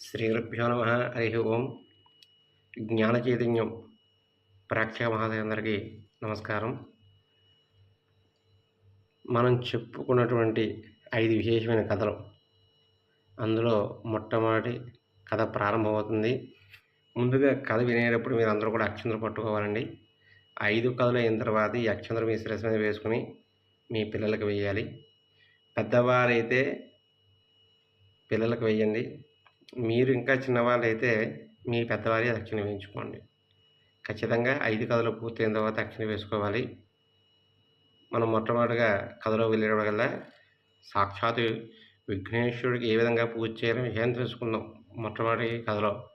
శ్రీగురుభ్యో నమ హరి ఓం జ్ఞాన చైతన్యం ప్రేక్షక మహాశయందరికీ నమస్కారం మనం చెప్పుకున్నటువంటి ఐదు విశేషమైన కథలు. అందులో మొట్టమొదటి కథ ప్రారంభమవుతుంది. ముందుగా కథ వినేటప్పుడు మీరు అందరూ కూడా అక్షంతలు పట్టుకోవాలండి. ఐదు కథలు అయిన తర్వాత ఈ అక్షంతరం మీ శిరస్సు మీద వేసుకుని మీ పిల్లలకు వేయాలి. పెద్దవారైతే పిల్లలకు వేయండి. మీరు ఇంకా చిన్నవాళ్ళు అయితే మీ పెద్దవారి దక్షిణ వేయించుకోండి. ఖచ్చితంగా ఐదు కథలు పూర్తయిన తర్వాత దక్షిణ వేసుకోవాలి. మనం మొట్టమొదటిగా కథలో వెళ్ళేటప్పుడల్లా సాక్షాత్ విఘ్నేశ్వరుడికి ఏ విధంగా పూజ చేయాలని విషయం తెలుసుకుందాం మొట్టమొదటి కథలో.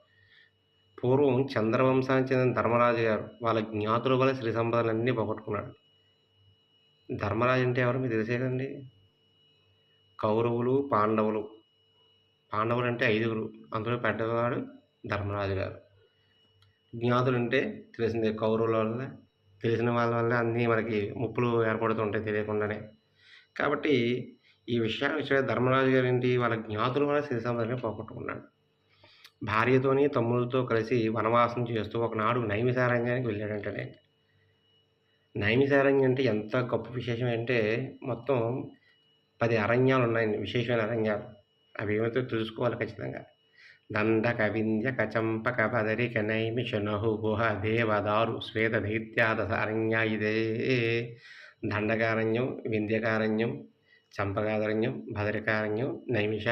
పూర్వం చంద్రవంశానికి చెందిన ధర్మరాజు గారు వాళ్ళ జ్ఞాతుల వల్ల శ్రీ సంపదలన్నీ పోగొట్టుకున్నాడు. ధర్మరాజు అంటే ఎవరు మీకు తెలిసేదండి? కౌరవులు పాండవులు. పాండవులు అంటే ఐదుగురు. అందులో పెద్దవాడు ధర్మరాజు గారు. జ్ఞాతులు అంటే తెలిసిందే కౌరవుల వల్ల తెలిసిన వాళ్ళ వల్ల అన్నీ మనకి ముప్పులు ఏర్పడుతుంటాయి తెలియకుండానే. కాబట్టి ఈ విషయాన్ని వచ్చే ధర్మరాజు గారు ఏంటి? వాళ్ళ జ్ఞాతుల వల్ల సిరి సంపదని పోగొట్టుకున్నాడు. భార్యతోని తమ్ములతో కలిసి వనవాసం చేస్తూ ఒకనాడు నైమిసారణ్యానికి వెళ్ళాడంటనే. నైమిసారంగం అంటే ఎంత గొప్ప విశేషం అంటే మొత్తం పది అరణ్యాలు ఉన్నాయండి విశేషమైన అరణ్యాలు. అవి ఏమిటో తెలుసుకోవాలి ఖచ్చితంగా. దండక వింధ్య కచంపక బదరిక నైమిష నహు గుహ దేవదారు శ్వేత దైత్యాద అరణ్య ఇదే. దండకారణ్యం వింధ్యకారణ్యం చంపకారణ్యం భదరికారణ్యం నైమిష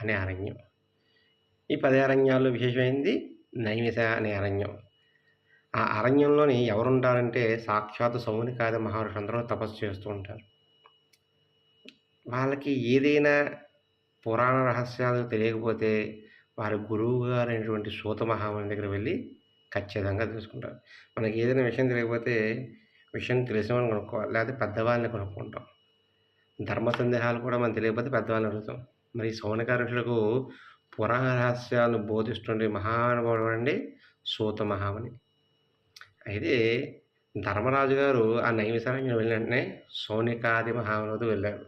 అనే అరణ్యం. ఈ పది అరణ్యాల్లో విశేషమైంది నైమిష అనే అరణ్యం. ఆ అరణ్యంలోని ఎవరుంటారంటే సాక్షాత్ సౌనికాది మహర్షి అందరూ తపస్సు చేస్తూ ఉంటారు. వాళ్ళకి ఏదైనా పురాణ రహస్యాలు తెలియకపోతే వారి గురువు గారైనటువంటి అయినటువంటి సూత మహాముని దగ్గర వెళ్ళి ఖచ్చితంగా తెలుసుకుంటారు. మనకి ఏదైనా విషయం తెలియకపోతే విషయం తెలిసిన వాళ్ళని కొనుక్కోవాలి. లేకపోతే పెద్దవాళ్ళని కొనుక్కుంటాం. ధర్మ సందేహాలు కూడా మనం తెలియకపోతే పెద్దవాళ్ళని అడుగుతాం. మరి సౌనకారుషులకు పురాణ రహస్యాలను బోధిస్తుండే మహానుభావుడు అండి సూత మహాముని. అయితే ధర్మరాజు గారు ఆ నైమిసారణ్యం వెళ్ళిన వెంటనే సౌనికాది మహామునితో వెళ్ళారు.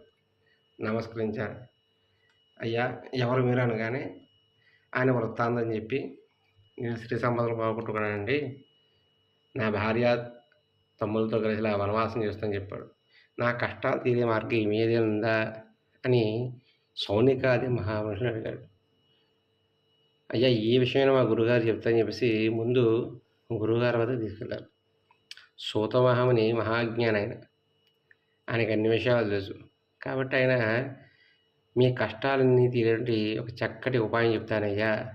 నమస్కరించారు. అయ్యా ఎవరు మీరు అనగానే ఆయన వృత్తాంతం చెప్పి నేను శ్రీ సంపదలు పోగొట్టుకున్నానండి. నా భార్య తమ్ములతో కలిసి ఇలా వనవాసం చేస్తానని చెప్పాడు. నా కష్టాలు తీరే మార్గం ఏమీ ఉందా? అని సౌనికాది మహామనుషుని అడిగాడు. అయ్యా ఈ విషయమైనా మా గురుగారు చెప్తానని చెప్పేసి ముందు గురువుగారి వద్ద తీసుకెళ్ళారు. సూత మహాముని మహాజ్ఞాని ఆయన ఆయనకి అన్ని విషయాలు తెలుసు. కాబట్టి ఆయన మీ కష్టాలన్నీ తీరేటువంటి ఒక చక్కటి ఉపాయం చెప్తానయ్యా.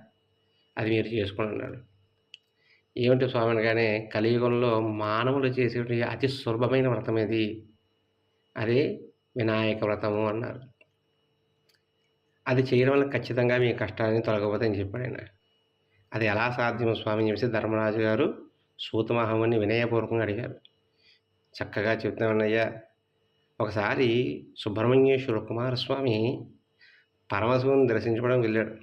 అది మీరు చేసుకోండి అన్నాడు ఏమిటి స్వామి అనగానే కలియుగంలో మానవులు చేసేటువంటి అతి సులభమైన వ్రతం ఇది అదే వినాయక వ్రతము అన్నారు. అది చేయడం వల్ల ఖచ్చితంగా మీ కష్టాలని తొలగబోతని చెప్పాడు ఆయన. అది ఎలా సాధ్యమో స్వామి చెప్పేసి ధర్మరాజు గారు సూతమహాముని వినయపూర్వకంగా అడిగారు. చక్కగా చెప్తామన్నయ్యా ఒకసారి సుబ్రహ్మణ్యేశ్వర కుమారస్వామి పరమశివుని దర్శించుకోవడం వెళ్ళాడు.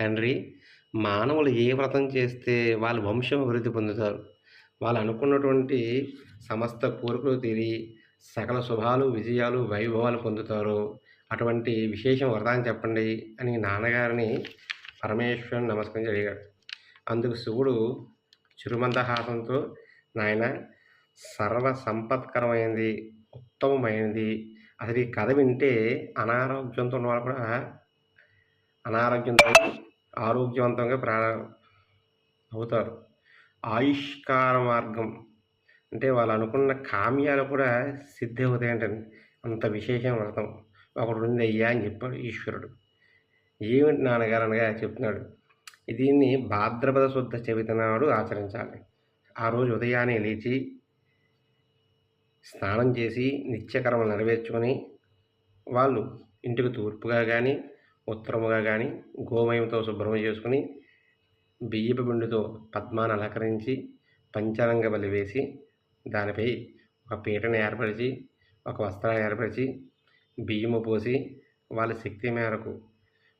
తండ్రి మానవులు ఏ వ్రతం చేస్తే వాళ్ళ వంశం అభివృద్ధి పొందుతారు? వాళ్ళు అనుకున్నటువంటి సమస్త కోరికలు తీరి సకల శుభాలు విజయాలు వైభవాలు పొందుతారు. అటువంటి విశేషం వ్రతాన్ని చెప్పండి అని నాన్నగారిని పరమేశ్వరుని నమస్కరించి అడిగాడు. అందుకు శివుడు చిరుమందహాసంతో నాయన సర్వ సంపత్కరమైనది ఉత్తమమైనది. అసలు ఈ కథ వింటే అనారోగ్యంతో ఉన్న వాళ్ళు కూడా అనారోగ్యంతో ఆరోగ్యవంతంగా ప్రా అవుతారు. ఆయుష్కార మార్గం అంటే వాళ్ళు అనుకున్న కామ్యాలు కూడా సిద్ధి అవుతాయంటండి. అంత విశేషం వ్రతం ఒకడు ఉంది అయ్యా అని చెప్పాడు ఈశ్వరుడు. ఏమిటి నాన్నగారు అనగా చెప్తున్నాడు దీన్ని భాద్రపద శుద్ధ చవితి నాడు ఆచరించాలి. ఆ రోజు ఉదయాన్నే లేచి స్నానం చేసి నిత్యకర్మలు నెరవేర్చుకొని వాళ్ళు ఇంటికి తూర్పుగా కానీ ఉత్తరముగా కానీ గోమయంతో శుభ్రం చేసుకుని బియ్యపు పిండితో పద్మాన్ని అలంకరించి పంచరంగ బలి వేసి దానిపై ఒక పీటను ఏర్పరిచి ఒక వస్త్రాన్ని ఏర్పరిచి బియ్యము పోసి వాళ్ళ శక్తి మేరకు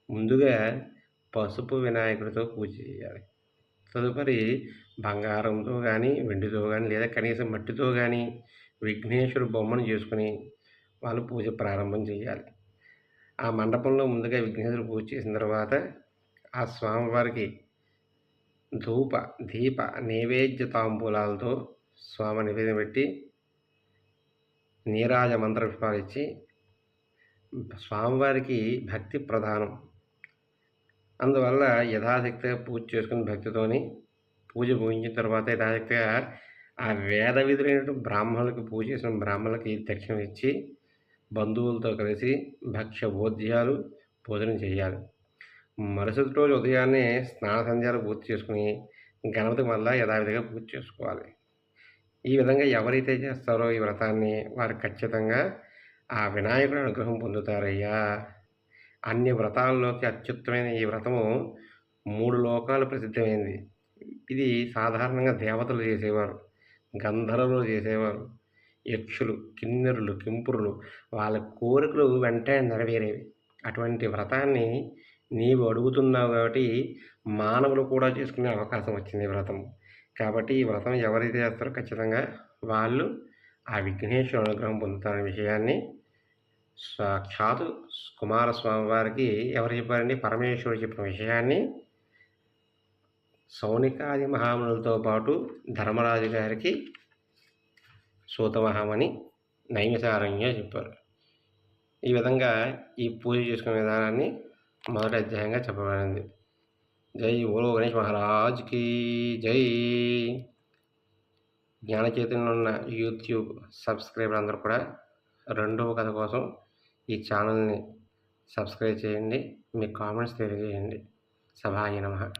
ముందుగా పసుపు వినాయకుడితో పూజ చేయాలి. తదుపరి బంగారంతో కానీ వెండితో కానీ లేదా కనీసం మట్టితో కానీ విఘ్నేశ్వరు బొమ్మను చేసుకుని వాళ్ళు పూజ ప్రారంభం చేయాలి. ఆ మండపంలో ముందుగా విఘ్నేశ్వరు పూజ చేసిన తర్వాత ఆ స్వామివారికి ధూప దీప నైవేద్య తాంబూలాలతో స్వామి నివేదన పెట్టి నీరాజ మంత్ర పుష్పాలు ఇచ్చి స్వామివారికి భక్తి ప్రధానం. అందువల్ల యథాశక్తిగా పూజ చేసుకుని భక్తితోని పూజ ముగించిన తర్వాత యథాశక్తిగా ఆ వేద విధులైనటువంటి బ్రాహ్మణులకు పూజ చేసిన బ్రాహ్మణులకి దక్షిణ ఇచ్చి బంధువులతో కలిసి భక్ష్య భోజ్యాలు భోజనం చేయాలి. మరుసటి రోజు ఉదయాన్నే స్నాన సంధ్యాలు పూర్తి చేసుకుని గణపతి మళ్ళా యథావిధిగా పూజ చేసుకోవాలి. ఈ విధంగా ఎవరైతే చేస్తారో ఈ వ్రతాన్ని వారు ఖచ్చితంగా ఆ వినాయకుడు అనుగ్రహం పొందుతారయ్యా. అన్ని వ్రతాల్లోకి అత్యుత్తమైన ఈ వ్రతము మూడు లోకాలు ప్రసిద్ధమైంది. ఇది సాధారణంగా దేవతలు చేసేవారు. గంధర్వులు చేసేవారు. యక్షులు కిన్నెరులు కింపురులు వాళ్ళ కోరికలు వెంటనే నెరవేరేవి. అటువంటి వ్రతాన్ని నీవు అడుగుతున్నావు కాబట్టి మానవులు కూడా చేసుకునే అవకాశం వచ్చింది ఈ వ్రతం. కాబట్టి ఈ వ్రతం ఎవరైతే చేస్తారో ఖచ్చితంగా వాళ్ళు ఆ విఘ్నేశ్వర అనుగ్రహం పొందుతారనే విషయాన్ని సాక్షాత్ కుమారస్వామి వారికి ఎవరు చెప్పారండి? పరమేశ్వరుడు చెప్పిన విషయాన్ని సౌనికాది మహామునులతో పాటు ధర్మరాజు గారికి సూతమహామని నైమిసారణ్య చెప్పారు. ఈ విధంగా ఈ పూజ చేసుకునే విధానాన్ని మొదటి అధ్యాయంగా చెప్పబడింది. జై ఓలో గణేష్ మహారాజ్కి జై. జ్ఞాన ఉన్న యూట్యూబ్ సబ్స్క్రైబర్ అందరూ కూడా రెండవ కథ కోసం ఈ ఛానల్ని సబ్స్క్రైబ్ చేయండి. మీ కామెంట్స్ తెలియజేయండి. సభాయ నమ.